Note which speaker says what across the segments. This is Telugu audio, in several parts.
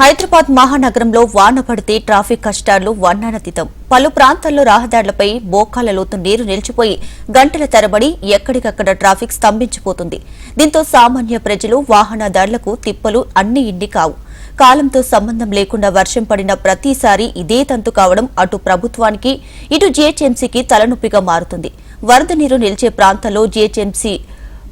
Speaker 1: హైదరాబాద్ మహానగరంలో వాన పడితే ట్రాఫిక్ కష్టాలు వర్ణానతీతం పలు ప్రాంతాల్లో రహదారులపై బోకాల లోతు నీరు నిలిచిపోయి గంటల తరబడి ఎక్కడికక్కడ ట్రాఫిక్ స్తంభించిపోతుంది. దీంతో సామాన్య ప్రజలు వాహనదారులకు తిప్పలు అన్ని ఇన్ని కావు. కాలంతో సంబంధం లేకుండా వర్షం పడిన ప్రతిసారి ఇదే తంతు కావడం అటు ప్రభుత్వానికి ఇటు జీహెచ్ఎంసీకి తలనొప్పిగా మారుతుంది. వరద నీరు నిలిచే ప్రాంతాల్లో జీహెచ్ఎంసీ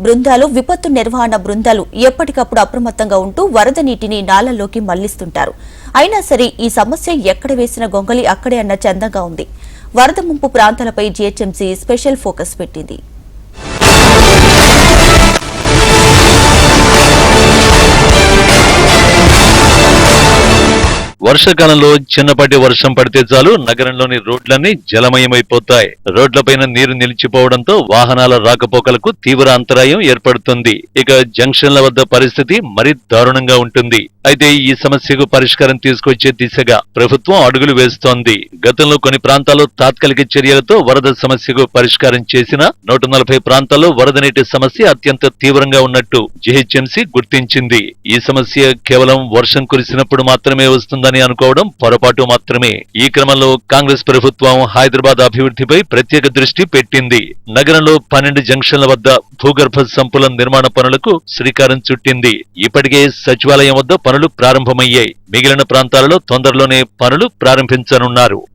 Speaker 1: బృందాలు విపత్తు నిర్వహణ బృందాలు ఎప్పటికప్పుడు అప్రమత్తంగా ఉంటూ వరద నీటిని నాలల్లోకి మళ్ళిస్తుంటారు. అయినా సరే ఈ సమస్య ఎక్కడ వేసిన గొంగలి అక్కడే అన్న చందంగా ఉంది. వరద ముంపు ప్రాంతాలపై జీహెచ్ఎంసీ స్పెషల్ ఫోకస్ పెట్టింది.
Speaker 2: వర్షాకాలంలో చిన్నపాటి వర్షం పడితే చాలు నగరంలోని రోడ్లన్నీ జలమయమైపోతాయి. రోడ్లపైన నీరు నిలిచిపోవడంతో వాహనాల రాకపోకలకు తీవ్ర అంతరాయం ఏర్పడుతుంది. ఇక జంక్షన్ల వద్ద పరిస్థితి మరీ దారుణంగా ఉంటుంది. అయితే ఈ సమస్యకు పరిష్కారం తీసుకొచ్చే దిశగా ప్రభుత్వం అడుగులు వేస్తోంది. గతంలో కొన్ని ప్రాంతాల్లో తాత్కాలిక చర్యలతో వరద సమస్యకు పరిష్కారం చేసిన నూట నలభై ప్రాంతాల్లో వరద నీటి సమస్య అత్యంత తీవ్రంగా ఉన్నట్టు జీహెచ్ఎంసీ గుర్తించింది. ఈ సమస్య కేవలం వర్షం కురిసినప్పుడు మాత్రమే వస్తుందని అనుకోవడం పొరపాటు మాత్రమే. ఈ క్రమంలో కాంగ్రెస్ ప్రభుత్వం హైదరాబాద్ అభివృద్ధిపై ప్రత్యేక దృష్టి పెట్టింది. నగరంలో పన్నెండు జంక్షన్ల వద్ద భూగర్భ సంపుల నిర్మాణ పనులకు శ్రీకారం చుట్టింది. ఇప్పటికే సచివాలయం వద్ద పనులు ప్రారంభమయ్యాయి. మిగిలిన ప్రాంతాలలో తొందరలోనే పనులు ప్రారంభించనున్నారు.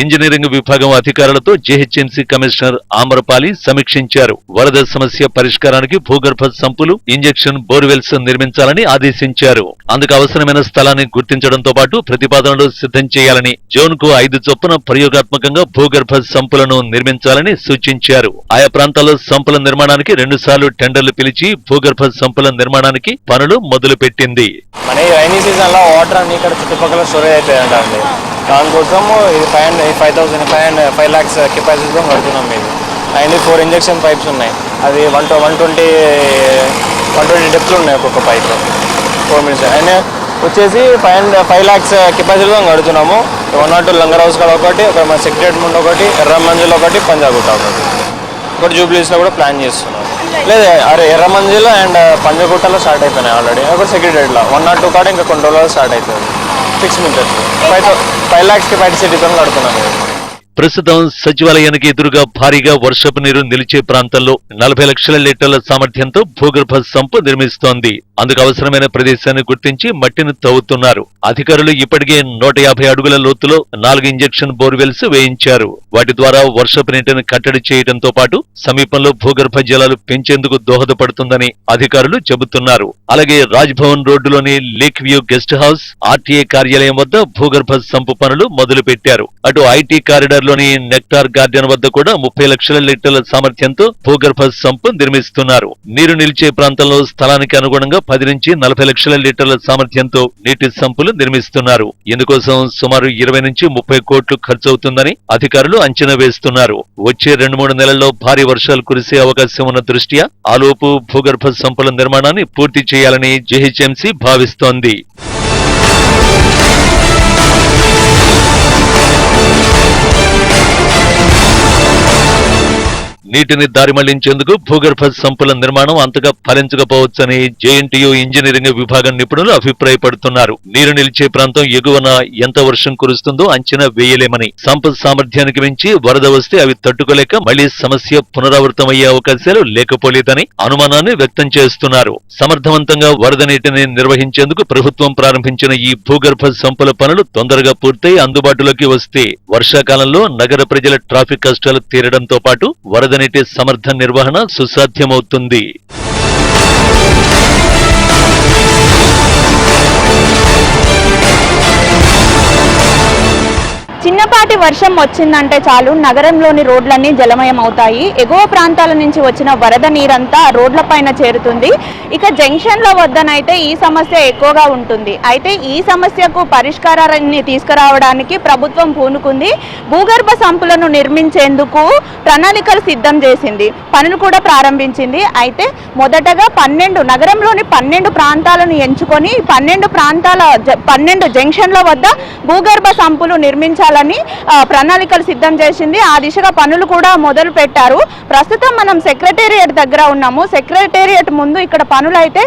Speaker 2: ఇంజనీరింగ్ విభాగం అధికారులతో జేహెచ్ఎంసీ కమిషనర్ ఆమరపాలి సమీక్షించారు. వరద సమస్య పరిష్కారానికి భూగర్భ సంపులు ఇంజెక్షన్ బోర్వెల్స్ నిర్మించాలని ఆదేశించారు. అందుకు అవసరమైన స్థలాన్ని గుర్తించడంతో పాటు ప్రతిపాదనలు సిద్ధం చేయాలని జోన్కు ఐదు చొప్పున ప్రయోగాత్మకంగా భూగర్భ సంపులను నిర్మించాలని సూచించారు. ఆయా ప్రాంతాల్లో సంపుల నిర్మాణానికి రెండు సార్లు టెండర్లు పిలిచి భూగర్భ సంపుల నిర్మాణానికి పనులు మొదలుపెట్టింది.
Speaker 3: మన ఈ రైనీ సీజన్లో వాటర్ అన్ని ఇక్కడ చుట్టుపక్కల స్టోరేజ్ అవుతాయంట దానికోసము ఇది five hundred five thousand five hundred five lakhs కెపాసిటీతో కడుతున్నాం మేము. అండ్ ఫోర్ ఇంజక్షన్ పైప్స్ ఉన్నాయి. అది one one twenty one twenty డెప్త్లు ఉన్నాయి ఒక్కొక్క పైప్ ఫోర్ మినిట్స్ అండ్ వచ్చేసి ఫైవ్ హండ్రెడ్ ఫైవ్ ల్యాక్స్ కెపాసిటీతో కడుతున్నాము. One not two Langar Houz కాడ ఒకటి ఒక మన సెక్రటరీ ముందు ఒకటి ఎర్ర మంజిల్ ఒకటి పంజాగుట్ట ఒకటి. ఒకటి జూబ్లీస్లో కూడా ప్లాన్ చేస్తున్నాం. లేదు అరే ఎర్రమంజిలో అండ్ uh, పంజగుట్టలో స్టార్ట్ అయిపోయినాయి ఆల్రెడీ ఒకటి సెక్రటరీలో వన్ నాట్ టూ కాడ ఇంకా కొన్ని రోజుల్లో స్టార్ట్ అవుతుంది six minutes five five lakhs కెపాసిటీతో కడుతున్నాం ఇది.
Speaker 2: ప్రస్తుతం సచివాలయానికి ఎదురుగా భారీగా వర్షపు నీరు నిలిచే ప్రాంతంలో నలభై లక్షల లీటర్ల సామర్థ్యంతో భూగర్భ సంప నిర్మిస్తోంది అందుకు అవసరమైన ప్రదేశాన్ని గుర్తించి మట్టిని తవ్వుతున్నారు. అధికారులు ఇప్పటికే నూట యాభై అడుగుల లోతులో నాలుగు ఇంజెక్షన్ బోర్వెల్స్ వేయించారు. వాటి ద్వారా వర్షపు నీటిని కట్టడి చేయడంతో పాటు సమీపంలో భూగర్భ జలాలు పెంచేందుకు దోహదపడుతుందని అధికారులు చెబుతున్నారు. అలాగే రాజ్భవన్ రోడ్డులోని lake view guest house RTA కార్యాలయం వద్ద భూగర్భ సంపు పనులు మొదలుపెట్టారు. అటు ఐటీ కారిడార్లోని నెక్టార్ గార్డెన్ వద్ద కూడా ముప్పై లక్షల లీటర్ల సామర్థ్యంతో భూగర్భ సంపు నిర్మిస్తున్నారు. నీరు నిలిచే ప్రాంతంలో స్థలానికి అనుగుణంగా పది నుంచి నలభై లక్షల లీటర్ల సామర్థ్యంతో నీటి సంపులు నిర్మిస్తున్నారు. ఇందుకోసం సుమారు ఇరవై నుంచి ముప్పై కోట్లు ఖర్చవుతుందని అధికారులు అంచనా వేస్తున్నారు. వచ్చే రెండు మూడు నెలల్లో భారీ వర్షాలు కురిసే అవకాశం ఉన్న దృష్ట్యా ఆలోపు భూగర్భ సంపుల నిర్మాణాన్ని పూర్తి చేయాలని జెహెచ్ఎంసీ భావిస్తోంది. నీటిని దారి మళ్ళించేందుకు భూగర్భ సంపుల నిర్మాణం అంతగా ఫలించకపోవచ్చని జేఎన్టీయూ ఇంజనీరింగ్ విభాగం నిపుణులు అభిప్రాయపడుతున్నారు. నీరు నిలిచే ప్రాంతం ఎగువన ఎంత వర్షం కురుస్తుందో అంచనా వేయలేమని. సంపద సామర్థ్యానికి మించి వరద వస్తే అవి తట్టుకోలేక మళ్ళీ సమస్య పునరావృతమయ్యే అవకాశాలు లేకపోలేదని అనుమానాన్ని వ్యక్తం చేస్తున్నారు. సమర్థవంతంగా వరద నీటిని నిర్వహించేందుకు ప్రభుత్వం ప్రారంభించిన ఈ భూగర్భ సంపుల పనులు తొందరగా పూర్తయి అందుబాటులోకి వస్తే వర్షాకాలంలో నగర ప్రజల ట్రాఫిక్ కష్టాలు తీరడంతో పాటు వరద నీటి సమర్థ నిర్వహణ సుసాధ్యమవుతుంది.
Speaker 4: చిన్నపాటి వర్షం వచ్చిందంటే చాలు. నగరంలోని రోడ్లన్నీ జలమయం అవుతాయి ఎగువ ప్రాంతాల నుంచి వచ్చిన వరద నీరంతా రోడ్లపైన చేరుతుంది. ఇక జంక్షన్ల వద్దనైతే ఈ సమస్య ఎక్కువగా ఉంటుంది. అయితే ఈ సమస్యకు పరిష్కారాన్ని తీసుకురావడానికి ప్రభుత్వం పూనుకుంది. భూగర్భ సంపులను నిర్మించేందుకు ప్రణాళికలు సిద్ధం చేసింది. పనులు కూడా ప్రారంభించింది. అయితే మొదటగా పన్నెండు నగరంలోని పన్నెండు ప్రాంతాలను ఎంచుకొని పన్నెండు ప్రాంతాల జ- పన్నెండు జంక్షన్ల వద్ద భూగర్భ సంపులు నిర్మించాలని ప్రణాళికలు సిద్ధం చేసింది. ఆ దిశగా పనులు కూడా మొదలు పెట్టారు. ప్రస్తుతం మనం సెక్రటేరియట్ దగ్గర ఉన్నాము. సెక్రటేరియట్ ముందు ఇక్కడ పనులు అయితే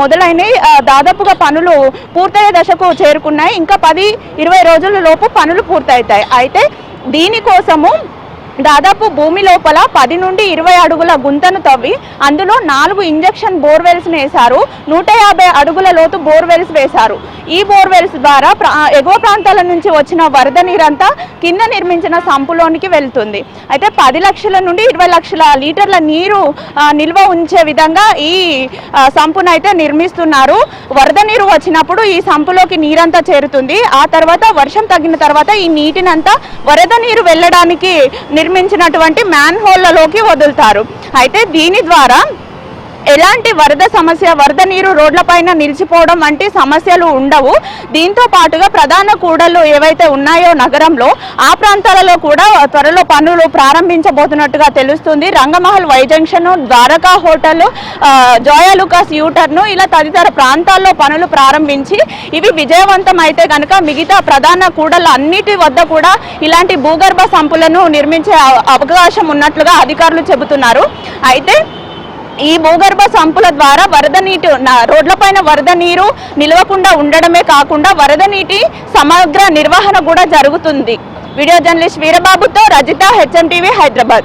Speaker 4: మొదలైనవి. దాదాపుగా పనులు పూర్తయ్యే దశకు చేరుకున్నాయి. ఇంకా పది ఇరవై రోజుల లోపు పనులు పూర్తవుతాయి. అయితే దీనికోసము దాదాపు భూమి లోపల పది నుండి ఇరవై అడుగుల గుంతను తవ్వి అందులో నాలుగు ఇంజక్షన్ బోర్వెల్స్ వేశారు నూట యాభై అడుగుల లోతు బోర్వెల్స్ వేశారు. ఈ బోర్వెల్స్ ద్వారా ప్రా- ఎగువ ప్రాంతాల నుంచి వచ్చిన వరద నీరంతా కింద నిర్మించిన సంపులోనికి వెళ్తుంది. అయితే పది లక్షల నుండి ఇరవై లక్షల లీటర్ల నీరు నిల్వ ఉంచే విధంగా ఈ సంపును సంపునైతే నిర్మిస్తున్నారు. వరద నీరు వచ్చినప్పుడు ఈ సంపులోకి నీరంతా చేరుతుంది. ఆ తర్వాత వర్షం తగ్గిన తర్వాత ఈ నీటినంతా వరద నీరు వెళ్ళడానికి నిర్మించినటువంటి మ్యాన్ హోళ్ళలోకి వదులుతారు. అయితే దీని ద్వారా ఎలాంటి వరద సమస్య వరద నీరు రోడ్లపైన నిలిచిపోవడం వంటి సమస్యలు ఉండవు. దీంతో పాటుగా ప్రధాన కూడళ్ళు ఏవైతే ఉన్నాయో నగరంలో ఆ ప్రాంతాలలో కూడా త్వరలో పనులు ప్రారంభించబోతున్నట్టుగా తెలుస్తుంది. Rangamahal Y junction Dwaraka hotel Joyalukkas U turn ఇలా తదితర ప్రాంతాల్లో పనులు ప్రారంభించి ఇవి విజయవంతం అయితే కనుక మిగతా ప్రధాన కూడళ్ళ అన్నిటి వద్ద కూడా ఇలాంటి భూగర్భ సంపులను నిర్మించే అవ- అవకాశం ఉన్నట్లుగా అధికారులు చెబుతున్నారు. అయితే ఈ భూగర్భ సంపుల ద్వారా వరద నీటి నా- రోడ్లపైన వరద నీరు నిలవకుండా ఉండడమే కాకుండా వరద నీటి సమగ్ర నిర్వహణ కూడా జరుగుతుంది. వీడియో జర్నలిస్ట్ వీరబాబుతో రజిత హెచ్ఎం టీవీ హైదరాబాద్.